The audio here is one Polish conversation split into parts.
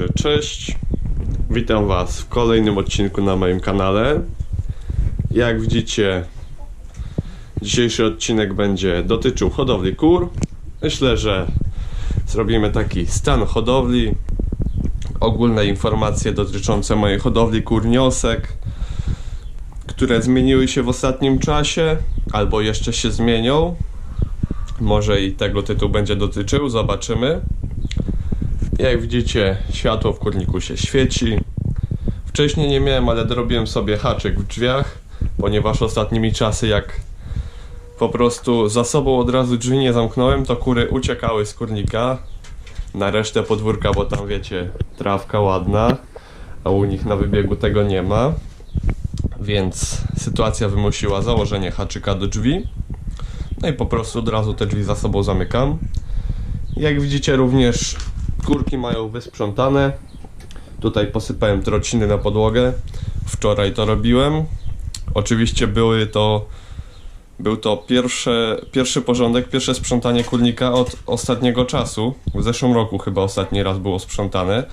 Także cześć. Witam Was w kolejnym odcinku na moim kanale. Jak widzicie, dzisiejszy odcinek będzie dotyczył hodowli kur. Myślę, że zrobimy taki stan hodowli, ogólne informacje dotyczące mojej hodowli kur niosek, które zmieniły się w ostatnim czasie, albo jeszcze się zmienią. Może i tego tytuł będzie dotyczył, zobaczymy. Jak widzicie, światło w kurniku się świeci. Wcześniej nie miałem, ale dorobiłem sobie haczyk w drzwiach, ponieważ ostatnimi czasy, jak po prostu za sobą od razu drzwi nie zamknąłem, to kury uciekały z kurnika na resztę podwórka, bo tam wiecie, trawka ładna, a u nich na wybiegu tego nie ma. Więc sytuacja wymusiła założenie haczyka do drzwi. No i po prostu od razu te drzwi za sobą zamykam. Jak widzicie również kurki mają wysprzątane. Tutaj posypałem trociny na podłogę. Wczoraj to robiłem. Oczywiście były to był to pierwsze, pierwszy porządek, pierwsze sprzątanie kurnika od ostatniego czasu. W zeszłym roku chyba ostatni raz było sprzątane.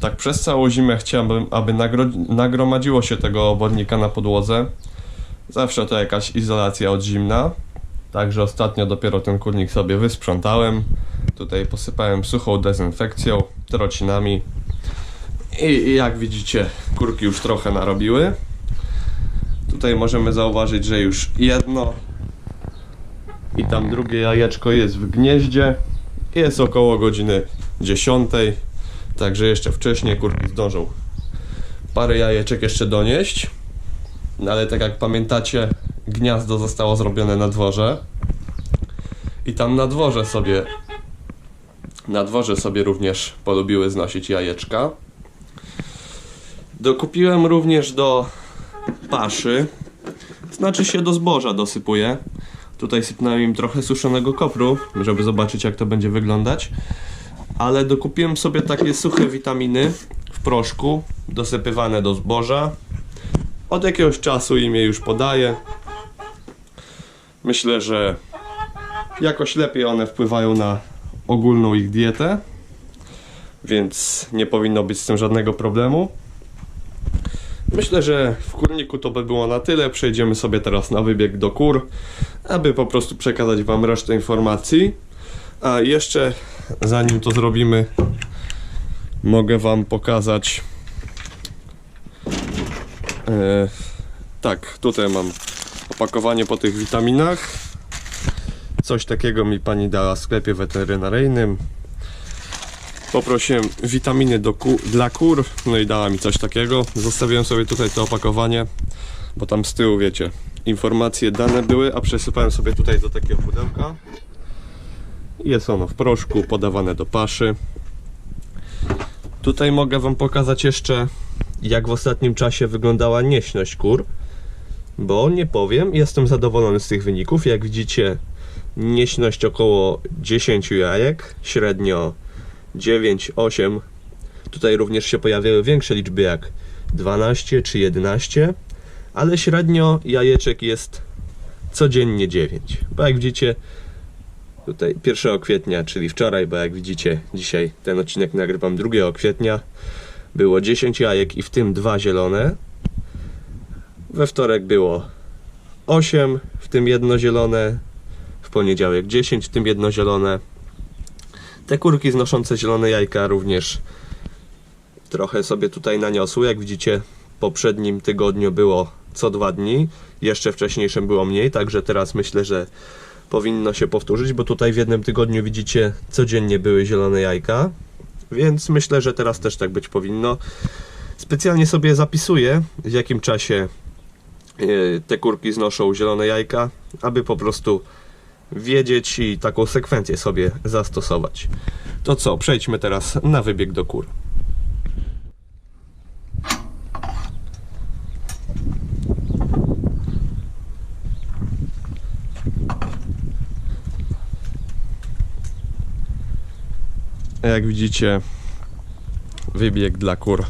Tak przez całą zimę chciałbym, aby nagro- nagromadziło się tego obodnika na podłodze. Zawsze to jakaś izolacja od zimna. Także ostatnio dopiero ten kurnik sobie wysprzątałem. Tutaj posypałem suchą dezynfekcją, trocinami. I, I jak widzicie, kurki już trochę narobiły. Tutaj możemy zauważyć, że już jedno i tam drugie jajeczko jest w gnieździe. Jest około godziny 10. Także jeszcze wcześniej kurki zdążą parę jajeczek jeszcze donieść. No ale tak jak pamiętacie, gniazdo zostało zrobione na dworze. I tam na dworze sobie na dworze sobie również polubiły znosić jajeczka. Dokupiłem również do paszy, znaczy się do zboża dosypuję. Tutaj sypnąłem im trochę suszonego kopru, żeby zobaczyć jak to będzie wyglądać. Ale dokupiłem sobie takie suche witaminy w proszku, dosypywane do zboża. Od jakiegoś czasu im je już podaję. Myślę, że jakoś lepiej one wpływają na ogólną ich dietę, więc nie powinno być z tym żadnego problemu. Myślę, że w kurniku to by było na tyle. Przejdziemy sobie teraz na wybieg do kur, aby po prostu przekazać Wam resztę informacji. A jeszcze zanim to zrobimy, mogę Wam pokazać. E, tak, tutaj mam opakowanie po tych witaminach. Coś takiego mi pani dała w sklepie weterynaryjnym. Poprosiłem witaminy do ku, dla kur, no i dała mi coś takiego. Zostawiłem sobie tutaj to opakowanie, bo tam z tyłu, wiecie, informacje dane były, a przesypałem sobie tutaj do takiego pudełka. Jest ono w proszku, podawane do paszy. Tutaj mogę Wam pokazać jeszcze, jak w ostatnim czasie wyglądała nieśność kur, bo nie powiem, jestem zadowolony z tych wyników. Jak widzicie, nieśność około 10 jajek, średnio 9, 8. Tutaj również się pojawiały większe liczby jak 12 czy 11, ale średnio jajeczek jest codziennie 9. Bo jak widzicie, tutaj 1 kwietnia, czyli wczoraj, bo jak widzicie, dzisiaj ten odcinek nagrywam 2 kwietnia, było 10 jajek i w tym dwa zielone. We wtorek było 8, w tym jedno zielone, poniedziałek 10, w tym jedno zielone. Te kurki znoszące zielone jajka również trochę sobie tutaj naniosły. Jak widzicie, w poprzednim tygodniu było co dwa dni, jeszcze wcześniejszym było mniej, także teraz myślę, że powinno się powtórzyć, bo tutaj w jednym tygodniu widzicie codziennie były zielone jajka, więc myślę, że teraz też tak być powinno. Specjalnie sobie zapisuję, w jakim czasie e, te kurki znoszą zielone jajka, aby po prostu wiedzieć i taką sekwencję sobie zastosować. To co, przejdźmy teraz na wybieg do kur. Jak widzicie, wybieg dla kur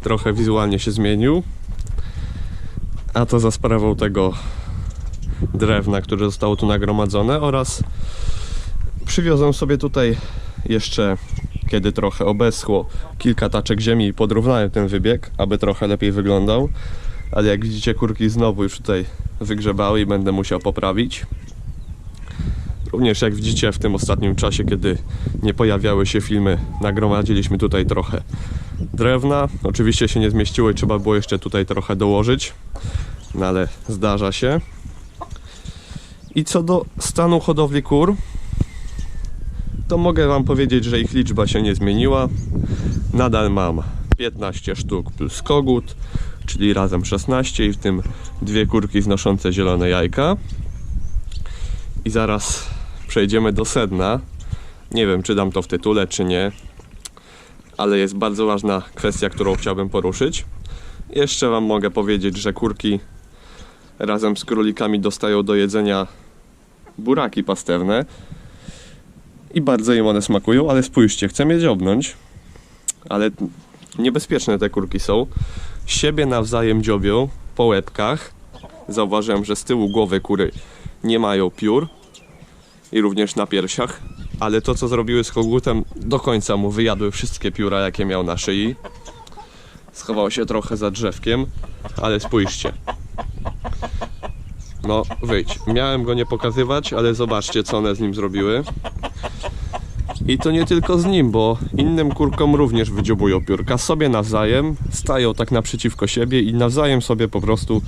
trochę wizualnie się zmienił. A to za sprawą tego drewna, które zostało tu nagromadzone oraz przywiozłem sobie tutaj jeszcze kiedy trochę obeschło kilka taczek ziemi i podrównałem ten wybieg, aby trochę lepiej wyglądał. Ale jak widzicie, kurki znowu już tutaj wygrzebały i będę musiał poprawić. Również jak widzicie w tym ostatnim czasie, kiedy nie pojawiały się filmy, nagromadziliśmy tutaj trochę drewna. Oczywiście się nie zmieściło i trzeba było jeszcze tutaj trochę dołożyć, no ale zdarza się. I co do stanu hodowli kur, to mogę Wam powiedzieć, że ich liczba się nie zmieniła. Nadal mam 15 sztuk plus kogut, czyli razem 16 i w tym dwie kurki znoszące zielone jajka. I zaraz przejdziemy do sedna. Nie wiem, czy dam to w tytule, czy nie, ale jest bardzo ważna kwestia, którą chciałbym poruszyć. Jeszcze Wam mogę powiedzieć, że kurki razem z królikami dostają do jedzenia buraki pastewne i bardzo im one smakują, ale spójrzcie, chcę je dziobnąć, ale niebezpieczne te kurki są. Siebie nawzajem dziobią po łebkach. Zauważyłem, że z tyłu głowy kury nie mają piór i również na piersiach, ale to co zrobiły z kogutem do końca mu wyjadły wszystkie pióra jakie miał na szyi. Schował się trochę za drzewkiem, ale spójrzcie. No, wyjdź. Miałem go nie pokazywać, ale zobaczcie, co one z nim zrobiły. I to nie tylko z nim, bo innym kurkom również wydziobują piórka sobie nawzajem, stają tak naprzeciwko siebie i nawzajem sobie po prostu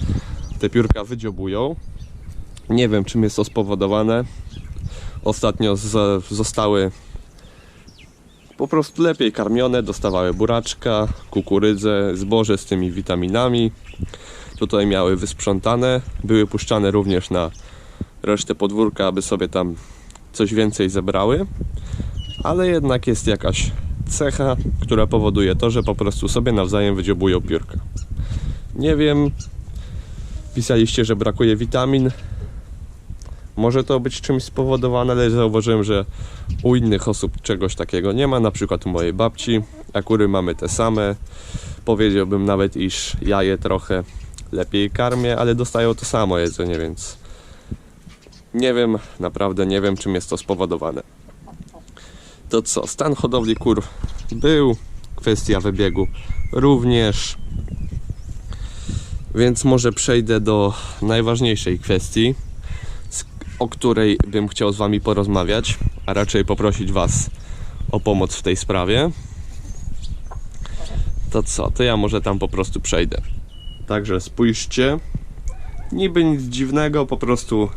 te piórka wydziobują. Nie wiem, czym jest to spowodowane. Ostatnio z, zostały po prostu lepiej karmione, dostawały buraczka, kukurydzę, zboże z tymi witaminami. Tutaj miały wysprzątane, były puszczane również na resztę podwórka, aby sobie tam coś więcej zebrały. Ale jednak jest jakaś cecha, która powoduje to, że po prostu sobie nawzajem wydziobują piórka. Nie wiem, pisaliście, że brakuje witamin. Może to być czymś spowodowane, ale zauważyłem, że u innych osób czegoś takiego nie ma. Na przykład u mojej babci akury mamy te same. Powiedziałbym nawet, iż ja je trochę lepiej karmię, ale dostają to samo jedzenie, więc nie wiem, naprawdę nie wiem, czym jest to spowodowane. To co, stan hodowli kur był, kwestia wybiegu również. Więc może przejdę do najważniejszej kwestii, o której bym chciał z Wami porozmawiać, a raczej poprosić Was o pomoc w tej sprawie. To co, to ja może tam po prostu przejdę. Także spójrzcie. Niby nic dziwnego, po prostu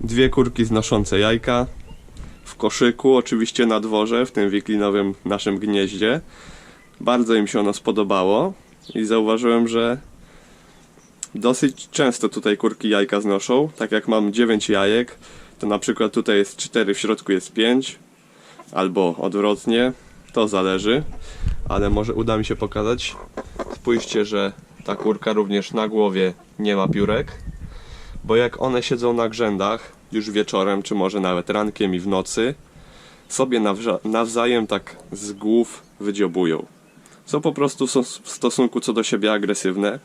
dwie kurki znoszące jajka w koszyku, oczywiście na dworze, w tym wiklinowym naszym gnieździe. Bardzo im się ono spodobało i zauważyłem, że dosyć często tutaj kurki jajka znoszą. Tak jak mam 9 jajek, to na przykład tutaj jest 4, w środku jest 5, albo odwrotnie, to zależy, ale może uda mi się pokazać. Spójrzcie, że ta kurka również na głowie nie ma piórek, bo jak one siedzą na grzędach już wieczorem, czy może nawet rankiem i w nocy, sobie nawza- nawzajem tak z głów wydziobują. Są po prostu w stosunku co do siebie agresywne.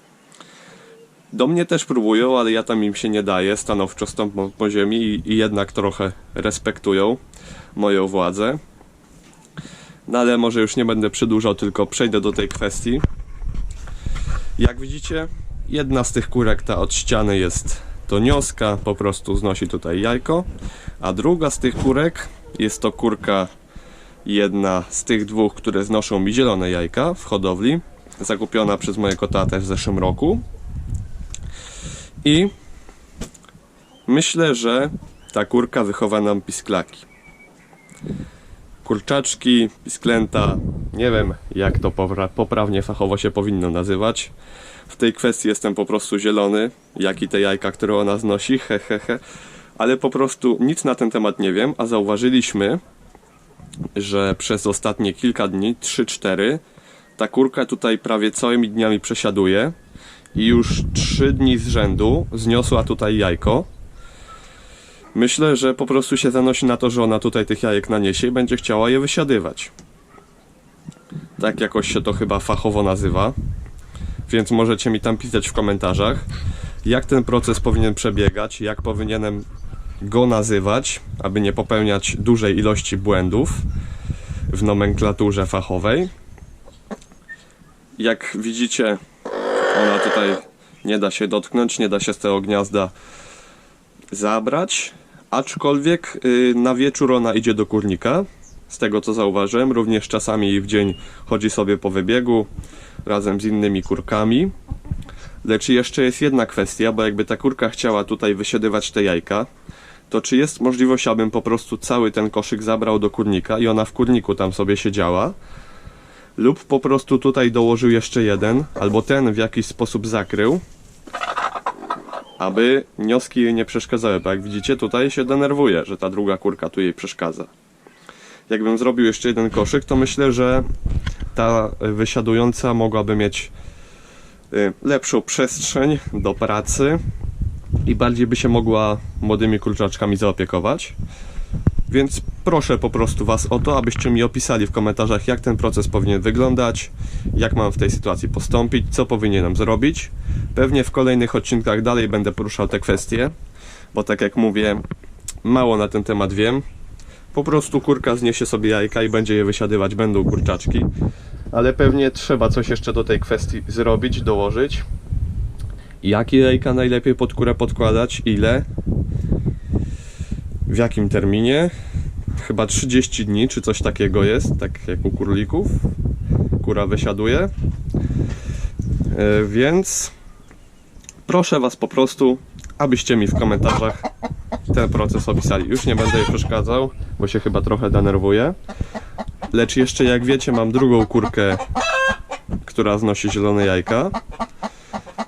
Do mnie też próbują, ale ja tam im się nie daję, stanowczo stąpą po ziemi i, i jednak trochę respektują moją władzę. No ale może już nie będę przedłużał, tylko przejdę do tej kwestii. Jak widzicie, jedna z tych kurek, ta od ściany jest to nioska, po prostu znosi tutaj jajko, a druga z tych kurek jest to kurka jedna z tych dwóch, które znoszą mi zielone jajka w hodowli, zakupiona przez mojego tatę w zeszłym roku. I myślę, że ta kurka wychowa nam pisklaki. Kurczaczki, pisklęta, nie wiem jak to popra- poprawnie fachowo się powinno nazywać. W tej kwestii jestem po prostu zielony, jak i te jajka, które ona znosi, he, he, he. Ale po prostu nic na ten temat nie wiem, a zauważyliśmy, że przez ostatnie kilka dni, 3-4, ta kurka tutaj prawie całymi dniami przesiaduje i już 3 dni z rzędu zniosła tutaj jajko. Myślę, że po prostu się zanosi na to, że ona tutaj tych jajek naniesie i będzie chciała je wysiadywać. Tak jakoś się to chyba fachowo nazywa. Więc możecie mi tam pisać w komentarzach, jak ten proces powinien przebiegać, jak powinienem go nazywać, aby nie popełniać dużej ilości błędów. w nomenklaturze fachowej. Jak widzicie, ona tutaj nie da się dotknąć, nie da się z tego gniazda zabrać, aczkolwiek y, na wieczór ona idzie do kurnika. Z tego co zauważyłem, również czasami w dzień chodzi sobie po wybiegu razem z innymi kurkami. Lecz jeszcze jest jedna kwestia, bo jakby ta kurka chciała tutaj wysiedywać te jajka, to czy jest możliwość, abym po prostu cały ten koszyk zabrał do kurnika i ona w kurniku tam sobie siedziała? Lub po prostu tutaj dołożył jeszcze jeden, albo ten w jakiś sposób zakrył, aby nioski jej nie przeszkadzały, bo jak widzicie tutaj się denerwuje, że ta druga kurka tu jej przeszkadza. Jakbym zrobił jeszcze jeden koszyk, to myślę, że ta wysiadująca mogłaby mieć y, lepszą przestrzeń do pracy i bardziej by się mogła młodymi kurczaczkami zaopiekować. Więc proszę po prostu Was o to, abyście mi opisali w komentarzach, jak ten proces powinien wyglądać, jak mam w tej sytuacji postąpić, co powinienem zrobić. Pewnie w kolejnych odcinkach dalej będę poruszał te kwestie, bo tak jak mówię, mało na ten temat wiem. Po prostu kurka zniesie sobie jajka i będzie je wysiadywać, będą kurczaczki. Ale pewnie trzeba coś jeszcze do tej kwestii zrobić, dołożyć. Jakie jajka najlepiej pod kurę podkładać, ile, w jakim terminie. Chyba 30 dni, czy coś takiego jest, tak jak u kurlików. Kura wysiaduje. E, Więc proszę Was po prostu, abyście mi w komentarzach ten proces opisali. Już nie będę jej przeszkadzał, bo się chyba trochę denerwuję. Lecz jeszcze jak wiecie, mam drugą kurkę, która znosi zielone jajka.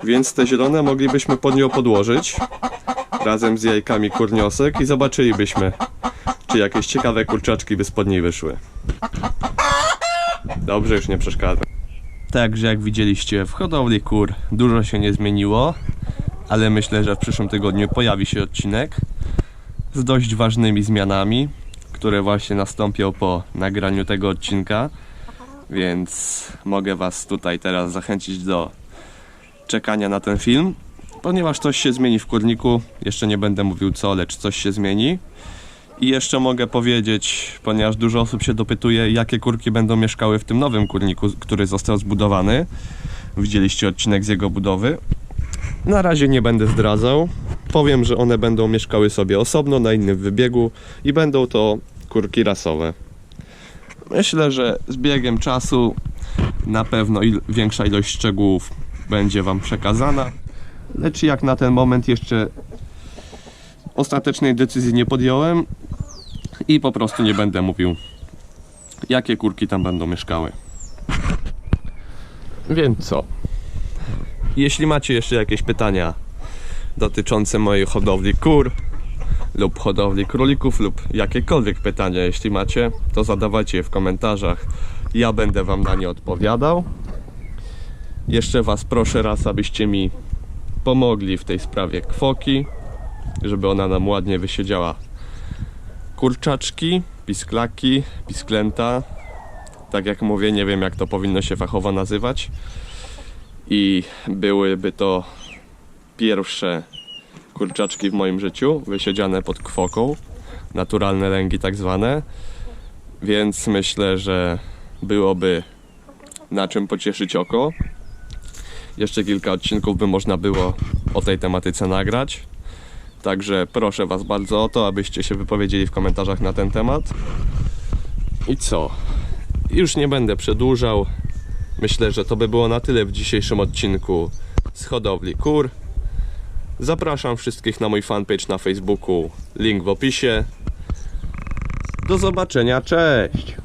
Więc te zielone moglibyśmy pod nią podłożyć razem z jajkami kurniosek i zobaczylibyśmy, czy jakieś ciekawe kurczaczki by spod niej wyszły. Dobrze, już nie przeszkadzam. Także jak widzieliście w hodowli kur dużo się nie zmieniło, ale myślę, że w przyszłym tygodniu pojawi się odcinek z dość ważnymi zmianami, które właśnie nastąpią po nagraniu tego odcinka, więc mogę Was tutaj teraz zachęcić do czekania na ten film, ponieważ coś się zmieni w kurniku. Jeszcze nie będę mówił co, lecz coś się zmieni. I jeszcze mogę powiedzieć, ponieważ dużo osób się dopytuje, jakie kurki będą mieszkały w tym nowym kurniku, który został zbudowany. Widzieliście odcinek z jego budowy. Na razie nie będę zdradzał. Powiem, że one będą mieszkały sobie osobno na innym wybiegu i będą to kurki rasowe. Myślę, że z biegiem czasu na pewno il- większa ilość szczegółów będzie Wam przekazana. Lecz jak na ten moment jeszcze ostatecznej decyzji nie podjąłem i po prostu nie będę mówił, jakie kurki tam będą mieszkały. Więc co? Jeśli macie jeszcze jakieś pytania dotyczące mojej hodowli kur lub hodowli królików lub jakiekolwiek pytania, jeśli macie, to zadawajcie je w komentarzach. Ja będę Wam na nie odpowiadał. Jeszcze Was proszę raz, abyście mi pomogli w tej sprawie kwoki, żeby ona nam ładnie wysiedziała kurczaczki, pisklaki, pisklęta. Tak jak mówię, nie wiem jak to powinno się fachowo nazywać. I byłyby to pierwsze kurczaczki w moim życiu, wysiedziane pod kwoką, naturalne lęgi tak zwane. Więc myślę, że byłoby na czym pocieszyć oko. Jeszcze kilka odcinków by można było o tej tematyce nagrać. Także proszę Was bardzo o to, abyście się wypowiedzieli w komentarzach na ten temat. I co? Już nie będę przedłużał. Myślę, że to by było na tyle w dzisiejszym odcinku z hodowli kur. Zapraszam wszystkich na mój fanpage na Facebooku. Link w opisie. Do zobaczenia, cześć!